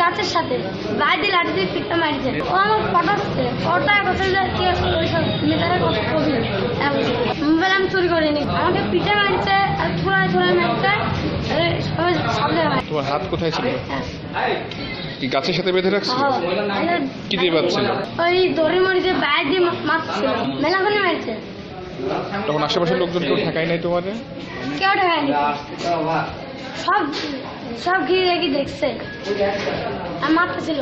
গাছের সাথে বাজি লাঠি দিয়ে পিঠটা মারছে ও আমার পটাচ্ছে ওটা কথা যাচ্ছে ওইসব মেয়েটারা কথা বলবে আমি চুরি করিনি আমাকে পিঠে মারছে আর থোড়ায় থোড়ায় তোমার হাত কোথায় ছিল। কি গাছের সাথে বেঁধে রাখছিল? হ্যাঁ। কি দিয়ে বাঁধছিল? ওই দড়ি মরি যে বাইরে দিয়ে মারছিল। মেলাখানে মারছে। তখন আশেপাশের লোকজন কেউ ঠেকায় নাই তোমাদের? কেউ ঠেকায়নি। সব সব ঘিরে দেখি দেখছে। আর মারতেছিল।